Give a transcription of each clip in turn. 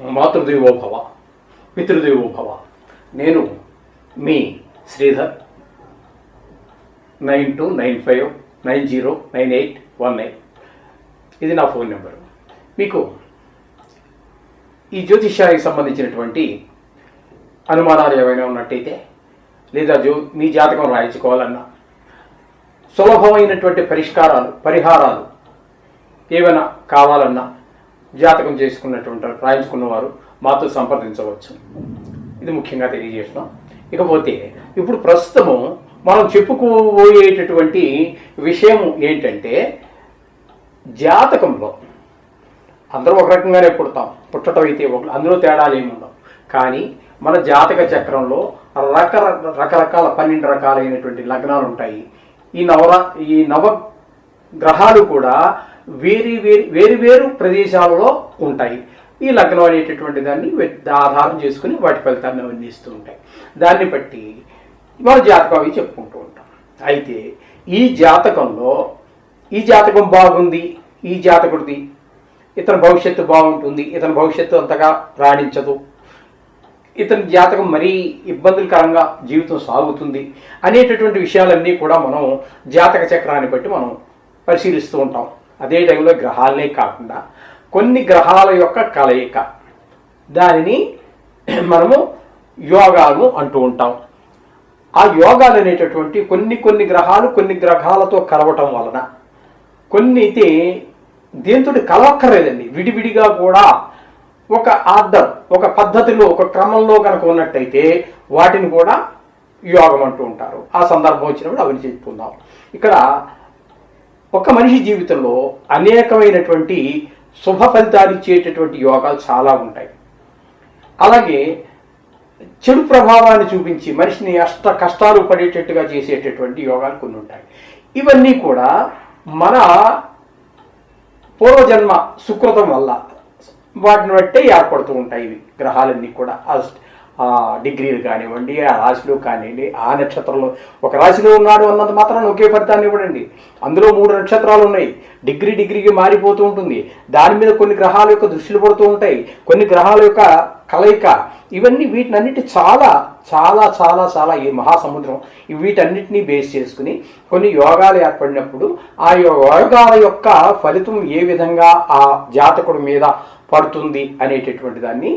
మాతృదేవో భవ పితృదేవో భవ. నేను మీ Sridhar nine two nine five nine zero nine eight one nine ఇది నా ఫోన్ నెంబరు. మీకు ఈ జ్యోతిష్యానికి సంబంధించినటువంటి అనుమానాలు ఏమైనా ఉన్నట్టయితే లేదా జో మీ జాతకం రాయించుకోవాలన్నా సులభమైనటువంటి పరిష్కారాలు పరిహారాలు ఏమైనా కావాలన్నా జాతకం చేసుకున్నటువంటి రాయించుకున్న వారు మాతో సంప్రదించవచ్చు. ఇది ముఖ్యంగా తెలియజేస్తున్నాం. ఇకపోతే ఇప్పుడు ప్రస్తుతము మనం చెప్పుకోబోయేటటువంటి విషయం ఏంటంటే జాతకంలో అందరూ ఒక రకంగానే పుడతాం. పుట్టడం అయితే ఒక అందులో తేడాలు ఏమి ఉండవు. కానీ మన జాతక చక్రంలో రకర రకరకాల పన్నెండు రకాలైనటువంటి లగ్నాలు ఉంటాయి. ఈ నవర ఈ నవ గ్రహాలు కూడా వేరు వేరు వేరు వేరు ప్రదేశాలలో ఉంటాయి. ఈ లగ్నం అనేటటువంటి దాన్ని ఆధారం చేసుకుని వాటి ఫలితాన్ని అందిస్తూ ఉంటాయి. దాన్ని బట్టి మన జాతకం అవి చెప్పుకుంటూ ఉంటాం. అయితే ఈ జాతకంలో ఈ జాతకం బాగుంది ఈ జాతకుడిది. ఇతని భవిష్యత్తు బాగుంటుంది ఇతని భవిష్యత్తు అంతగా రాణించదు. ఇతని జాతకం మరీ ఇబ్బందులకరంగా జీవితం సాగుతుంది అనేటటువంటి విషయాలన్నీ కూడా మనం జాతక చక్రాన్ని బట్టి మనం పరిశీలిస్తూ ఉంటాం. అదే టైంలో గ్రహాలనే కాకుండా కొన్ని గ్రహాల యొక్క కలయిక. దానిని మనము యోగాలు అంటూ ఉంటాం. ఆ యోగాలు అనేటటువంటి కొన్ని కొన్ని గ్రహాలు కొన్ని గ్రహాలతో కలవటం వలన కొన్ని అయితే దేంతో కలవక్కర్లేదండి. విడివిడిగా కూడా ఒక ఆర్డర్ ఒక పద్ధతిలో ఒక క్రమంలో కనుక ఉన్నట్టయితే వాటిని కూడా యోగం అంటూ ఉంటారు. ఆ సందర్భం వచ్చినప్పుడు అవన్నీ చెప్పుకుందాం ఇక్కడ ఒక మనిషి జీవితంలో అనేకమైనటువంటి శుభ ఫలితాలు ఇచ్చేటటువంటి యోగాలు చాలా ఉంటాయి. అలాగే చెడు ప్రభావాన్ని చూపించి మనిషిని అష్ట కష్టాలు పడేటట్టుగా చేసేటటువంటి యోగాలు కొన్ని ఉంటాయి. ఇవన్నీ కూడా మన పూర్వజన్మ సుకృతం వల్ల వాటిని బట్టే ఏర్పడుతూ ఉంటాయి ఇవి గ్రహాలన్నీ కూడా. అస్ట్ డిగ్రీలు కానివ్వండి ఆ రాశిలో కానివ్వండి ఆ నక్షత్రంలో ఒక రాశిలో ఉన్నాడు అన్నంత మాత్రం ఒకే ఫలితాన్ని ఇవ్వడండి. అందులో మూడు నక్షత్రాలు ఉన్నాయి. డిగ్రీ డిగ్రీకి మారిపోతూ ఉంటుంది. దాని మీద కొన్ని గ్రహాల యొక్క దృష్టిలు పడుతూ ఉంటాయి. కొన్ని గ్రహాల యొక్క కలయిక. ఇవన్నీ వీటినన్నిటి చాలా చాలా చాలా చాలా ఈ మహాసముద్రం. వీటన్నిటినీ బేస్ చేసుకుని కొన్ని యోగాలు ఏర్పడినప్పుడు ఆ యోగాల యొక్క ఫలితం ఏ విధంగా ఆ జాతకుడి మీద పడుతుంది అనేటటువంటి దాన్ని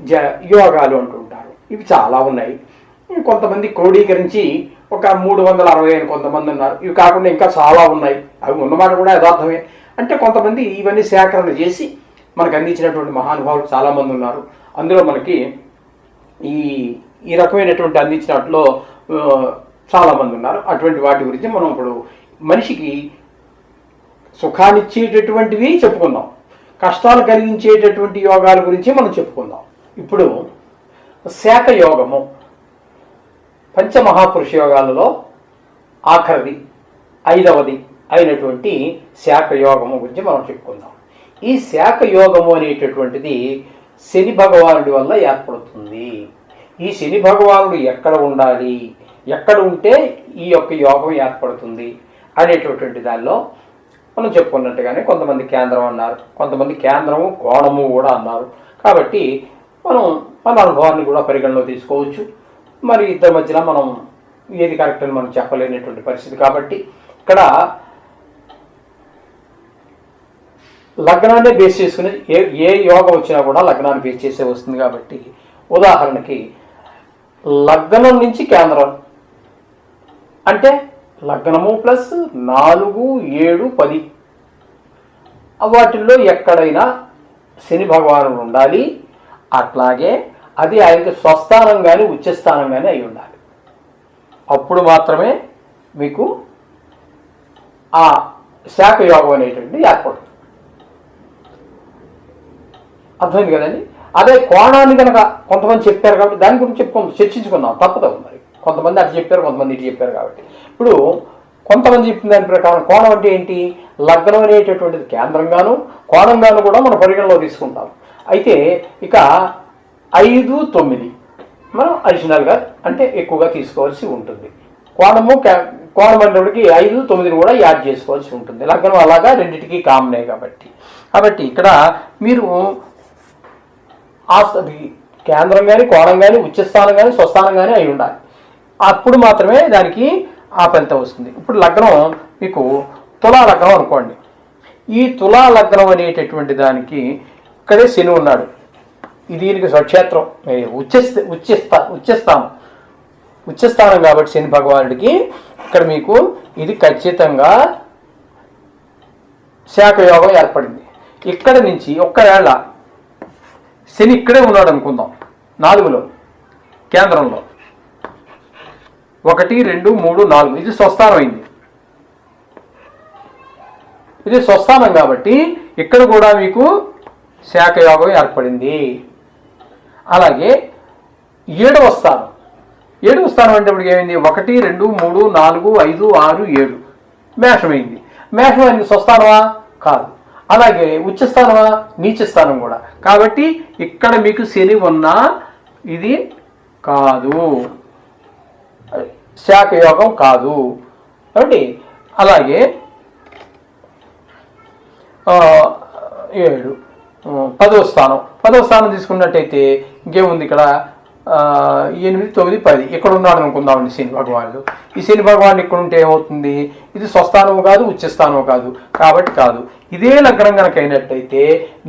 జ యోగాలు అంటుంటారు ఇవి చాలా ఉన్నాయి. కొంతమంది క్రోడీకరించి ఒక మూడు వందల అరవై అని కొంతమంది ఉన్నారు. ఇవి కాకుండా ఇంకా చాలా ఉన్నాయి. అవి ఉన్నమాట కూడా యథార్థమే. అంటే కొంతమంది ఇవన్నీ సేకరణ చేసి మనకు అందించినటువంటి మహానుభావులు చాలామంది ఉన్నారు. అందులో మనకి ఈ ఈ రకమైనటువంటి అందించినట్లో చాలామంది ఉన్నారు. అటువంటి వాటి గురించి మనం ఇప్పుడు మనిషికి సుఖాన్నిచ్చేటటువంటివి చెప్పుకుందాం. కష్టాలు కలిగించేటటువంటి యోగాల గురించి మనం చెప్పుకుందాం. ఇప్పుడు శాఖయోగము. పంచమహాపురుష యోగాలలో ఆఖరిది ఐదవది అయినటువంటి శాఖయోగము గురించి మనం చెప్పుకుందాం. ఈ శాఖయోగము అనేటటువంటిది శని భగవానుడి వల్ల ఏర్పడుతుంది. ఈ శని భగవానుడు ఎక్కడ ఉండాలి? ఎక్కడ ఉంటే ఈ యొక్క యోగం ఏర్పడుతుంది అనేటటువంటి దానిలో మనం చెప్పుకున్నట్టుగానే కొంతమంది కేంద్రం అన్నారు. కొంతమంది కేంద్రము కోణము కూడా అన్నారు. కాబట్టి మనం మన అనుభవాన్ని కూడా పరిగణలో తీసుకోవచ్చు. మరి ఇద్దరి మధ్యన మనం ఏది కరెక్ట్ అని మనం చెప్పలేనటువంటి పరిస్థితి కాబట్టి ఇక్కడ లగ్నాన్ని బేస్ చేసుకుని ఏ ఏ యోగం వచ్చినా కూడా లగ్నాన్ని బేస్ చేసే వస్తుంది కాబట్టి ఉదాహరణకి లగ్నం నుంచి కేంద్రం అంటే లగ్నము ప్లస్ నాలుగు ఏడు పది వాటిల్లో ఎక్కడైనా శని భగవానుడు ఉండాలి. అట్లాగే అది ఆయనకి స్వస్థానం కానీ ఉచ్చస్థానం కానీ అయి ఉండాలి. అప్పుడు మాత్రమే మీకు ఆ శాఖ యోగం అనేటువంటిది ఏర్పడుతుంది. అర్థమైంది కదండి? అదే కోణాన్ని కనుక కొంతమంది చెప్పారు కాబట్టి దాని గురించి చెప్పుకుందాం చర్చించుకుందాం. తప్పదు మరి. కొంతమంది అటు చెప్పారు కొంతమంది ఇటు చెప్పారు కాబట్టి. ఇప్పుడు కొంతమంది చెప్పిన దాని ప్రకారం కోణం అంటే ఏంటి? లగ్నం అనేటటువంటిది కేంద్రంగాను కోణంగాను కూడా మనం పరిగణలో తీసుకుంటాం. అయితే ఇక ఐదు తొమ్మిది. మనం అడిషనల్గా అంటే ఎక్కువగా తీసుకోవాల్సి ఉంటుంది. కోణము కే- కోణం అనేటప్పటికి ఐదు తొమ్మిదిని కూడా యాడ్ చేసుకోవాల్సి ఉంటుంది. లగ్నం అలాగా రెండింటికి కామనే కాబట్టి. కాబట్టి ఇక్కడ మీరు ఆ అది కేంద్రం కానీ కోణం కానీ ఉచ్చస్థానం కానీ స్వస్థానం కానీ అయి ఉండాలి. అప్పుడు మాత్రమే దానికి ఆ ఫలితం వస్తుంది. ఇప్పుడు లగ్నం మీకు తులా లగ్నం అనుకోండి. ఈ తులా లగ్నం అనేటటువంటి దానికి ఇక్కడే శని ఉన్నాడు. దీనికి స్వక్షేత్రం. ఏ, ఉచ్చస్థ ఉచ్చస్థా ఉచ్చస్థానం ఉచ్చస్థానం కాబట్టి శని భగవానుడికి ఇక్కడ మీకు ఇది ఖచ్చితంగా శాఖయోగం ఏర్పడింది. ఇక్కడ నుంచి ఒక్కవేళ శని ఇక్కడే ఉన్నాడు అనుకుందాం నాలుగులో కేంద్రంలో. ఒకటి రెండు మూడు నాలుగు. ఇది స్వస్థానం అయింది ఇది స్వస్థానం కాబట్టి ఇక్కడ కూడా మీకు శాఖయోగం ఏర్పడింది. అలాగే ఏడవ స్థానం. ఏడవ స్థానం అంటే ఇప్పుడు ఏమైంది? ఒకటి రెండు మూడు నాలుగు ఐదు ఆరు ఏడు. మేషమైంది. మేషం అనేది స్వస్థానమా? కాదు. అలాగే ఉచ్చస్థానమా నీచస్థానం కూడా. కాబట్టి ఇక్కడ మీకు శని ఉన్నా ఇది కాదు. శాఖయోగం కాదు. కాబట్టి అలాగే ఏడు. పదో స్థానం. పదో స్థానం తీసుకున్నట్టయితే ఇంకేముంది ఇక్కడ? ఎనిమిది తొమ్మిది పది. ఇక్కడ ఉన్నాడు అనుకుందామండి శని భగవానుడు. ఈ శని భగవాన్ ఇక్కడ ఉంటే ఏమవుతుంది? ఇది స్వస్థానము కాదు ఉచ్చస్థానము కాదు. కాబట్టి కాదు. ఇదే లగ్నం కనుక అయినట్టయితే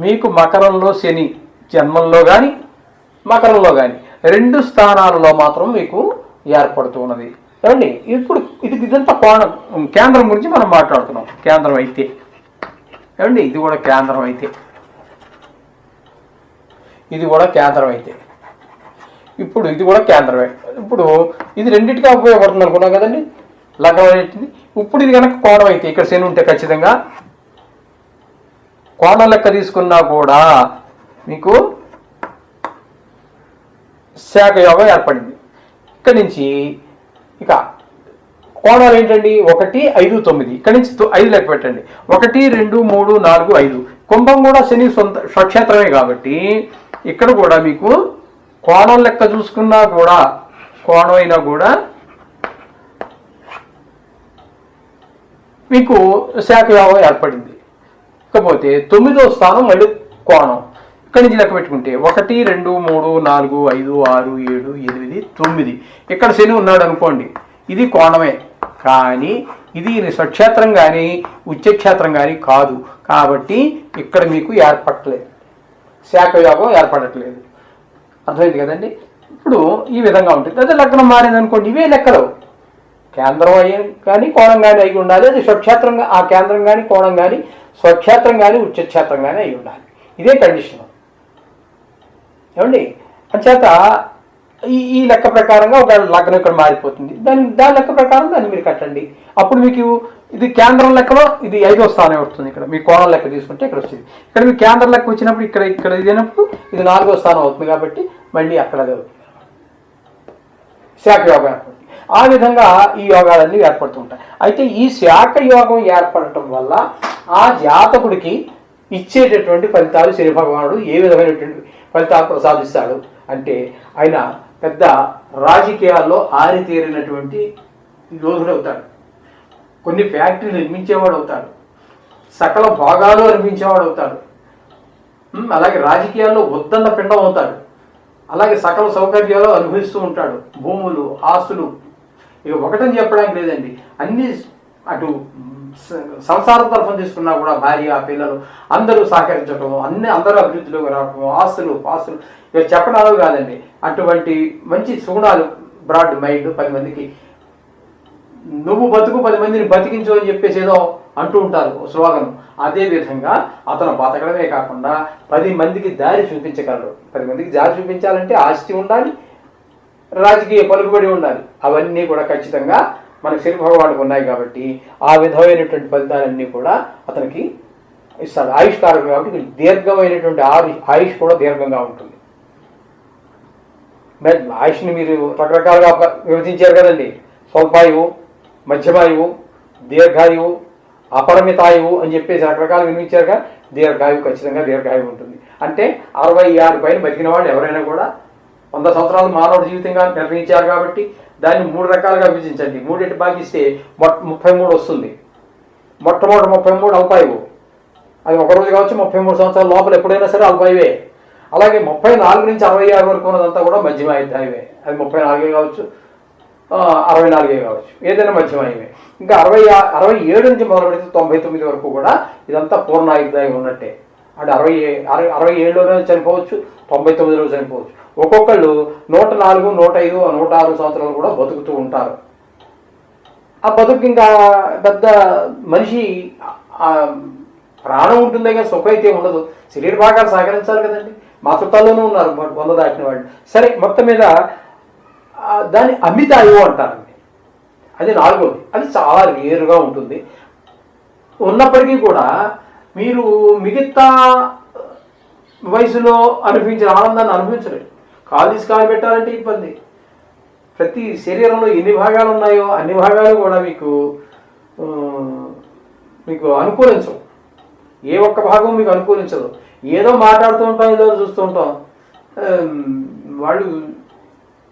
మీకు మకరంలో శని జన్మంలో కానీ మకరంలో కానీ రెండు స్థానాలలో మాత్రం మీకు ఏర్పడుతూ ఉన్నది. ఏమండి? ఇప్పుడు ఇది ఇదంతా కోణం కేంద్రం గురించి మనం మాట్లాడుతున్నాం. కేంద్రం అయితే. ఏమండి? ఇది కూడా కేంద్రం అయితే. ఇది కూడా కేంద్రం అయితే. ఇప్పుడు ఇది కూడా కేంద్రమే. ఇప్పుడు ఇది రెండింటిగా ఉపయోగపడుతుంది అనుకున్నాం కదండి? లగ్నం అనేటిది. ఇప్పుడు ఇది కనుక కోణం అయితే ఇక్కడ శని ఉంటే ఖచ్చితంగా కోణం లెక్క తీసుకున్నా కూడా మీకు శాఖ యోగం ఏర్పడింది. ఇక్కడి నుంచి ఇక కోణాలు ఏంటండి? ఒకటి ఐదు తొమ్మిది. ఇక్కడి నుంచి తొ- ఐదు లెక్క పెట్టండి. ఒకటి రెండు మూడు నాలుగు ఐదు. కుంభం కూడా శని సొంత స్వక్షేత్రమే కాబట్టి ఇక్కడ కూడా మీకు కోణం లెక్క చూసుకున్నా కూడా కోణం అయినా కూడా మీకు శాఖయోగం ఏర్పడింది. ఇకపోతే తొమ్మిదో స్థానం మళ్ళీ కోణం. ఇక్కడి నుంచి లెక్క పెట్టుకుంటే ఒకటి రెండు మూడు నాలుగు ఐదు ఆరు ఏడు ఎనిమిది తొమ్మిది. ఇక్కడ శని ఉన్నాడు అనుకోండి. ఇది కోణమే. కానీ ఇది స్వక్షేత్రం కానీ ఉచ్చక్షేత్రం కానీ కాదు. కాబట్టి ఇక్కడ మీకు ఏర్పట్టలేదు శాఖయోగం ఏర్పడట్లేదు. అర్థమైంది కదండి? ఇప్పుడు ఈ విధంగా ఉంటుంది. అదే లగ్నం మారింది అనుకోండి ఇవే లెక్కలు. కేంద్రం అయ్యి కానీ కోణం కానీ అయి ఉండాలి. అది స్వక్షేత్రం ఆ కేంద్రం కానీ కోణం కానీ స్వక్షేత్రం కానీ ఉచ్చక్షేత్రం కానీ అయి ఉండాలి. ఇదే కండిషన్. ఏమండి? అంచేత ఈ ఈ లెక్క ప్రకారంగా ఒక లగ్నం ఇక్కడ మారిపోతుంది. దాని దాని లెక్క ప్రకారం దాన్ని మీరు కట్టండి. అప్పుడు మీకు ఇది కేంద్రం లెక్కలో ఇది ఐదో స్థానం వస్తుంది ఇక్కడ. మీ కోణం లెక్క తీసుకుంటే ఇక్కడ వస్తుంది ఇక్కడ మీ కేంద్రం లెక్క వచ్చినప్పుడు ఇక్కడ ఇక్కడ ఇది అయినప్పుడు ఇది నాలుగో స్థానం అవుతుంది కాబట్టి మళ్ళీ అక్కడ అది అవుతుంది. శాఖ యోగం ఏర్పడుతుంది. ఆ విధంగా ఈ యోగాలన్నీ ఏర్పడుతుంటాయి. అయితే ఈ శాఖ యోగం ఏర్పడటం వల్ల ఆ జాతకుడికి ఇచ్చేటటువంటి ఫలితాలు శని భగవానుడు ఏ విధమైనటువంటి ఫలితాలు ప్రసాదిస్తాడు అంటే ఆయన పెద్ద రాజకీయాల్లో ఆరితేరినటువంటి యోధుడు అవుతాడు. కొన్ని ఫ్యాక్టరీలు నిర్మించేవాడు అవుతాడు. సకల భాగాలు అనిపించేవాడు అవుతాడు. అలాగే రాజకీయాల్లో ఉద్దండ పిండం అవుతాడు. అలాగే సకల సౌకర్యాలు అనుభవిస్తూ ఉంటాడు. భూములు ఆస్తులు. ఇక ఒకటని చెప్పడానికి లేదండి. అన్ని అటు సంసారం తరఫున తీసుకున్నా కూడా భార్య పిల్లలు అందరూ సహకరించడం అన్ని అందరూ అభివృద్ధిలోకి రావడం ఆస్తులు పాస్తులు. ఇక చెప్పడాలు కాదండి. అటువంటి మంచి సుగుణాలు బ్రాడ్ మైండ్ పది మందికి నువ్వు బతుకు పది మందిని బతికించు అని చెప్పేసి ఏదో అంటూ ఉంటారు స్లోగన్. అదే విధంగా అతను బతకడమే కాకుండా పది మందికి దారి చూపించగలడు. పది మందికి దారి చూపించాలంటే ఆస్తి ఉండాలి రాజకీయ పలుకుబడి ఉండాలి. అవన్నీ కూడా ఖచ్చితంగా మన శని ఉన్నాయి కాబట్టి ఆ విధమైనటువంటి ఫలితాలన్నీ కూడా అతనికి ఇస్తాడు. ఆయుష్కారకం కాబట్టి దీర్ఘమైనటువంటి ఆయుష్ ఆయుష్ కూడా దీర్ఘంగా ఉంటుంది. మరి ఆయుష్ని మీరు రకరకాలుగా విభజించారు కదండి. స్వల్పాయువు మధ్యమాయువు దీర్ఘాయువు అపరిమితాయువు అని చెప్పేసి రకరకాలు వినిపించారుగా. దీర్ఘాయువు ఖచ్చితంగా దీర్ఘాయువు ఉంటుంది. అంటే అరవై ఆరు పైన బతికిన వాళ్ళు ఎవరైనా కూడా వంద సంవత్సరాలు మానవుడి జీవితంగా నిర్ణయించారు కాబట్టి దాన్ని మూడు రకాలుగా విభజించండి. మూడింటి భాగిస్తే మొట్ ముప్పై మూడు వస్తుంది. మొట్టమొదటి ముప్పై మూడు అల్పాయువు. అది ఒక రోజు కావచ్చు ముప్పై మూడు సంవత్సరాల లోపల ఎప్పుడైనా సరే అల్పాయువే. అలాగే ముప్పై నాలుగు నుంచి అరవై ఆరు వరకు ఉన్నదంతా కూడా మధ్యమాయుధాయమే అది ముప్పై నాలుగే కావచ్చు అరవై నాలుగే కావచ్చు. ఏదైనా మధ్యమయమే ఇంకా అరవై అరవై ఏడు నుంచి మొదలు పెడితే తొంభై తొమ్మిది వరకు కూడా ఇదంతా పూర్ణాయుధాయం ఉన్నట్టే. అంటే అరవై ఏ- అరవై అరవై ఏడులోనే చనిపోవచ్చు తొంభై తొమ్మిదిలో చనిపోవచ్చు. ఒక్కొక్కళ్ళు నూట నాలుగు నూట ఐదు నూట ఆరు సంవత్సరాలు కూడా బతుకుతూ ఉంటారు. ఆ బతుకు ఇంకా పెద్ద మనిషి ప్రాణం ఉంటుందే కానీ సుఖం అయితే ఉండదు. శరీర భాగాలు సహకరించాలి కదండి. మా చుట్టాల్లోనూ ఉన్నారు వంద దాటిన వాళ్ళు. సరే మొత్తం మీద దాన్ని అమితాయువు అంటారండి అది నాలుగోది. అది చాలా రేరుగా ఉంటుంది. ఉన్నప్పటికీ కూడా మీరు మిగతా వయసులో అనిపించిన ఆనందాన్ని అనుభవించలేదు. కాలు తీసి కాలు పెట్టాలంటే ఇబ్బంది. ప్రతి శరీరంలో ఎన్ని భాగాలు ఉన్నాయో అన్ని భాగాలు కూడా మీకు మీకు అనుకూలించవు. ఏ ఒక్క భాగం మీకు అనుకూలించదు. ఏదో మాట్లాడుతూ ఉంటాం ఏదో చూస్తూ ఉంటాం. వాళ్ళు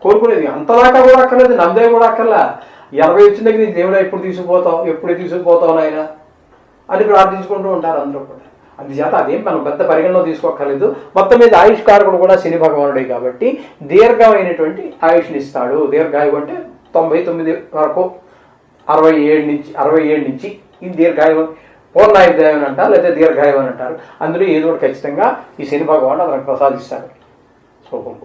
కోరుకునేది. అంతదాకా కూడా అక్కర్లేదు నమ్మదే కూడా అక్కర్లా. ఎనభై వచ్చిన దగ్గర నీ దేవుడా ఎప్పుడు తీసుకుపోతావు? ఎప్పుడు తీసుకుపోతావు ఆయన అని ప్రార్థించుకుంటూ ఉంటారు అందరూ కూడా. అందుచేత అదేం మనం పెద్ద పరిగణలో తీసుకోక్కర్లేదు. మొత్తం మీద ఆయుష్కారకుడు కూడా శని భగవానుడే కాబట్టి దీర్ఘమైనటువంటి ఆయుష్ని ఇస్తాడు దీర్ఘాయువు అంటే తొంభై తొమ్మిది వరకు అరవై ఏడు నుంచి అరవై ఏడు నుంచి ఈ దీర్ఘాయువు పూర్ణాయుధాయం అని అంటారు లేదా దీర్ఘాయువు అని అంటారు. అందులో ఏదో ఒకటి ఖచ్చితంగా ఈ శని భగవానుడు అతనికి ప్రసాదిస్తాడు. శుభం